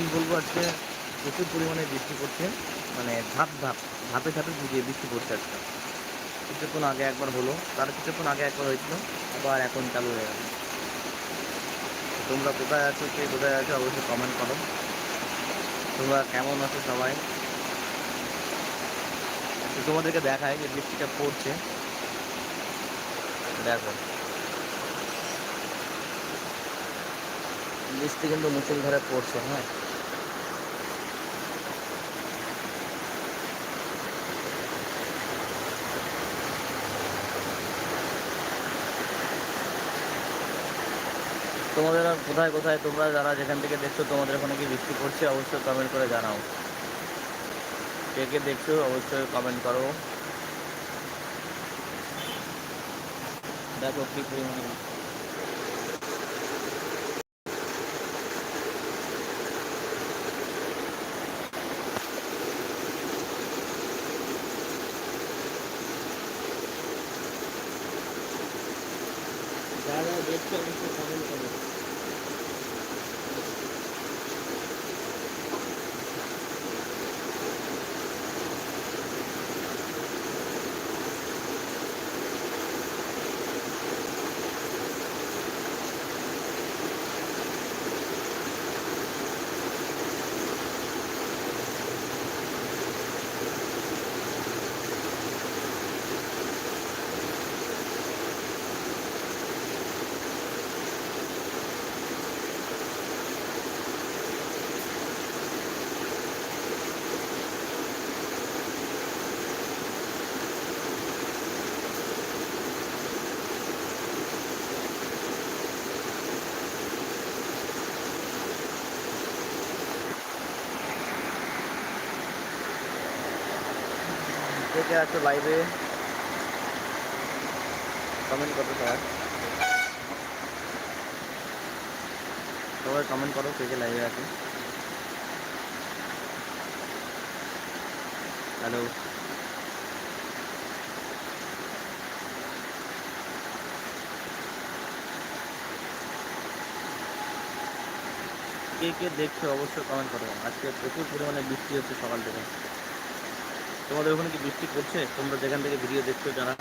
কী বলব আজকে প্রচুর পরিমাণে বৃষ্টি পড়ছে মানে ধাপ ধাপ, ধাপে ধাপে বুঝিয়ে বৃষ্টি পড়ছে আজকে। কিছুক্ষণ আগে একবার হলো, তার কিছুক্ষণ আগে একবার হয়েছিল, আবার এখন চালু হয়ে গেল তোমরা কোথায় আছো, কে কোথায় আছো, অবশ্যই কমেন্ট করো। তোমরা কেমন আছো সবাই? তোমাদেরকে দেখায় যে বৃষ্টিটা পড়ছে। দেখো। বৃষ্টি কিন্তু মুসুলধারে পড়ছে হ্যাঁ? তোমাদের আর কোথায় কোথায় তোমরা যারা যেখান থেকে দেখছ তোমাদের ওখানে কি বৃষ্টি পড়ছে, অবশ্যই কমেন্ট করে জানাও কে কে দেখছ অবশ্যই কমেন্ট করো দেখো কি পরিমাণে। যারা দেখছ কে কে আছো লাইভে কমেন্ট করো সবাই সবাই কমেন্ট করো কে কে লাইভে আছে। হ্যালো কে কে দেখছ অবশ্যই কমেন্ট করো। আজকে প্রচুর পরিমাণে বৃষ্টি হচ্ছে সকাল থেকে। তোমাদের ওখানে কি বৃষ্টি পড়ছে? তোমরা যেখান থেকে ভিডিও দেখছ যারা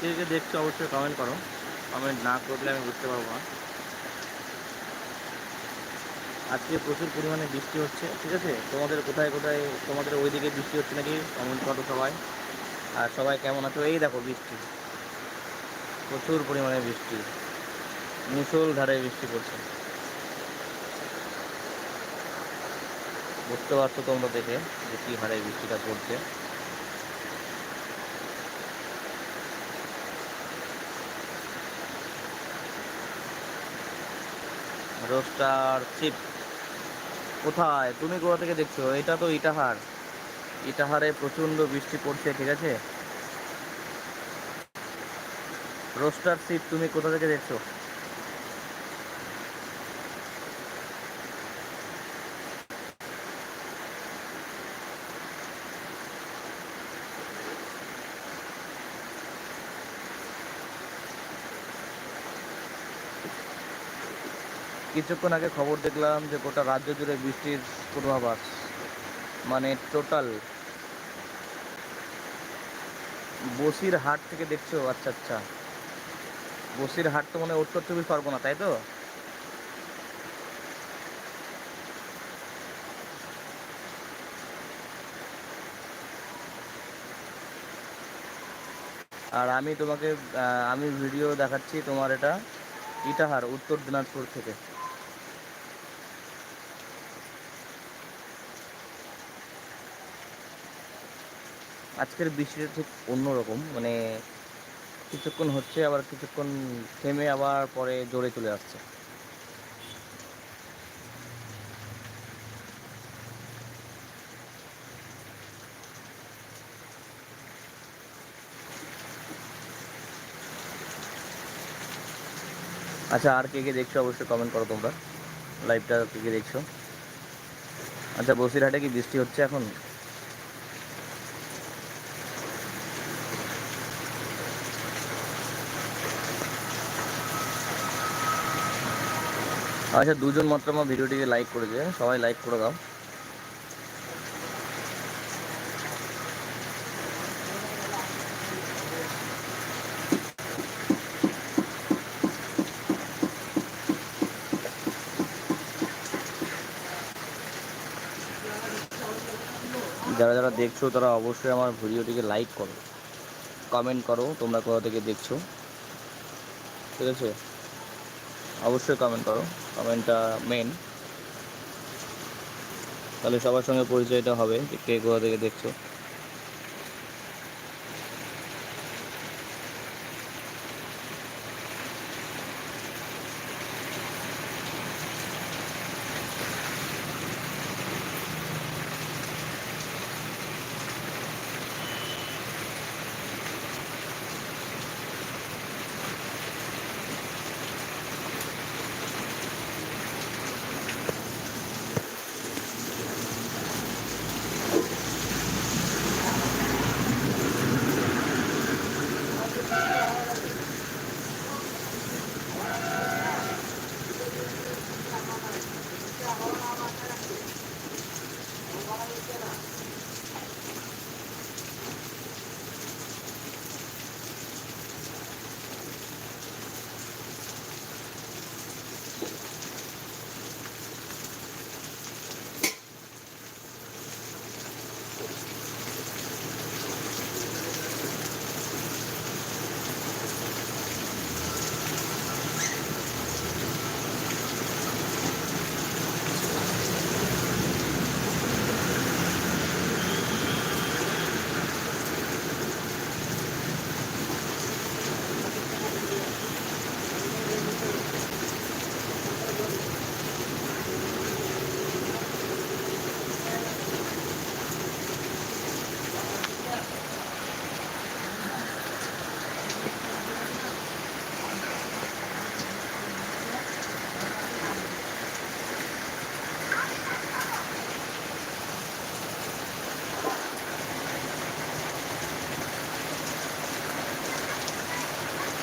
কে কে দেখছ অবশ্যই কমেন্ট করো। কমেন্ট না করলে আমি বুঝতে পারব না। আজকে প্রচুর পরিমাণে বৃষ্টি হচ্ছে, ঠিক আছে? তোমাদের কোথায় কোথায়, তোমাদের ওইদিকে বৃষ্টি হচ্ছে নাকি? কমেন্ট করো সবাই। আর সবাই কেমন আছো? এই দেখো বৃষ্টি। প্রচুর পরিমাণে বৃষ্টি। মুসল ধারে বৃষ্টি পড়ছে। বুঝতে পারছ তোমরা দেখে যে কি হারে বৃষ্টিটা পড়ছে। রোস্টার চিপ। কোথায়? তুমি কোথা থেকে দেখছ? এটা তো ইটাহার। ইটাহারে প্রচণ্ড বৃষ্টি পড়ছে, ঠিক আছে? রোস্টার সিট তুমি কোথা থেকে দেখছ? কিছুক্ষণ আগে খবর দেখলাম যে গোটা রাজ্য জুড়ে বৃষ্টির পূর্বাভাস। মানে টোটাল বসির হাট থেকে দেখছ? আচ্ছা আচ্ছা। বসির হাট তো মনে উত্তর চব্বিশ পরগনা, তাই তো? আর আমি তোমাকে আমি ভিডিও দেখাচ্ছি তোমার এটা ইটাহার, উত্তর দিনাজপুর থেকে। আজকের বৃষ্টিটা ঠিক অন্যরকম মানে কিছুক্ষণ হচ্ছে, আবার কিছুক্ষণ থেমে আবার পরে জোরে চলে আসছে। আচ্ছা আর কে কে দেখছ অবশ্যই কমেন্ট করো তোমরা। লাইভটা কে কে দেখছ? আচ্ছা বসিরহাটে কি বৃষ্টি হচ্ছে এখন? আচ্ছা দুজন মাত্র আমার ভিডিওটিকে লাইক করেছে। সবাই লাইক করে দাও। যারা যারা দেখছ, তারা অবশ্যই আমার ভিডিওটিকে লাইক করো। কমেন্ট করো, তোমরা কোথা থেকে দেখছ? ঠিক আছে? অবশ্যই কমেন্ট করো। কমেন্টটা মেন তাহলে সবার সঙ্গে পরিচয়টা হবে যে কে কোথা থেকে দেখছ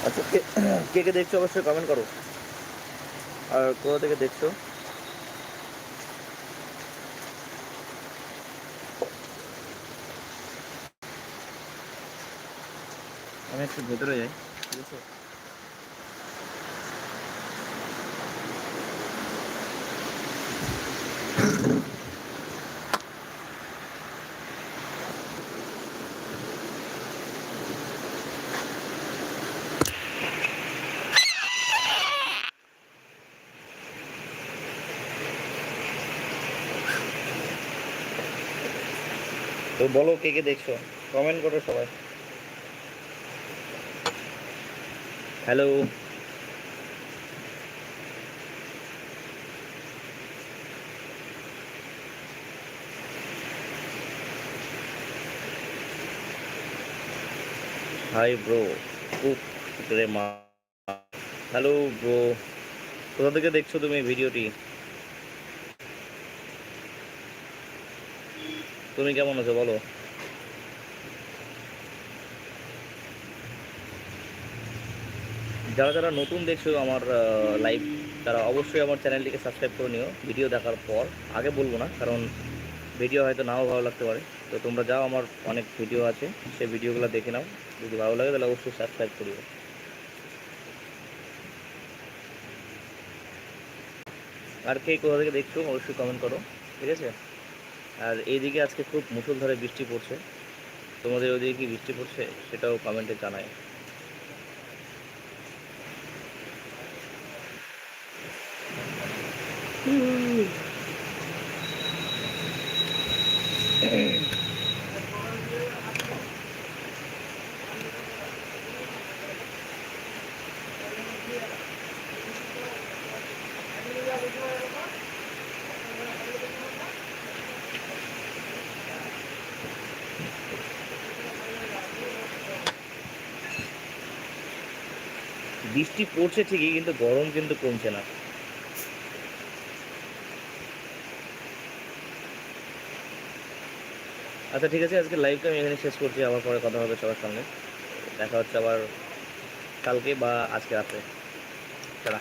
আচ্ছা কে কে দেখছ অবশ্যই কমেন্ট করো। আর কোথা থেকে দেখছ? আমি একটু ভেতরে যাই। ঠিক আছে। তো বলো কে কে দেখছ? কমেন্ট করো সবাই। হ্যালো হাই ব্রো কুক রে মা। হ্যালো ব্রো কোথা থেকে দেখছ তুমি ভিডিওটি তুমি কেমন আছো বলো? যারা যারা নতুন দেখছ আমার লাইভ তারা অবশ্যই আমার চ্যানেলটিকে সাবস্ক্রাইব করে নিও। ভিডিও দেখার পর, আগে বলব না, কারণ ভিডিও হয়তো নাও ভালো লাগতে পারে। তো তোমরা যাও, আমার অনেক ভিডিও আছে, সেই ভিডিওগুলো দেখে নাও। যদি ভালো লাগে, তাহলে অবশ্যই সাবস্ক্রাইব করিও। আর কে কোথা থেকে দেখছ, অবশ্যই কমেন্ট করো, ঠিক আছে? আর এইদিকে আজকে খুব মুসলধারে বৃষ্টি পড়ছে। তোমাদের ওইদিকে কি বৃষ্টি পড়ছে সেটাও কমেন্টে জানায়। বৃষ্টি পড়ছে ঠিকই, কিন্তু গরম কিন্তু কমছে না। আচ্ছা ঠিক আছে আজকে লাইভটা আমি এখানে শেষ করছি। আবার পরে কথা হবে সবার সামনে। দেখা হচ্ছে আবার কালকে বা আজকে রাতে চলা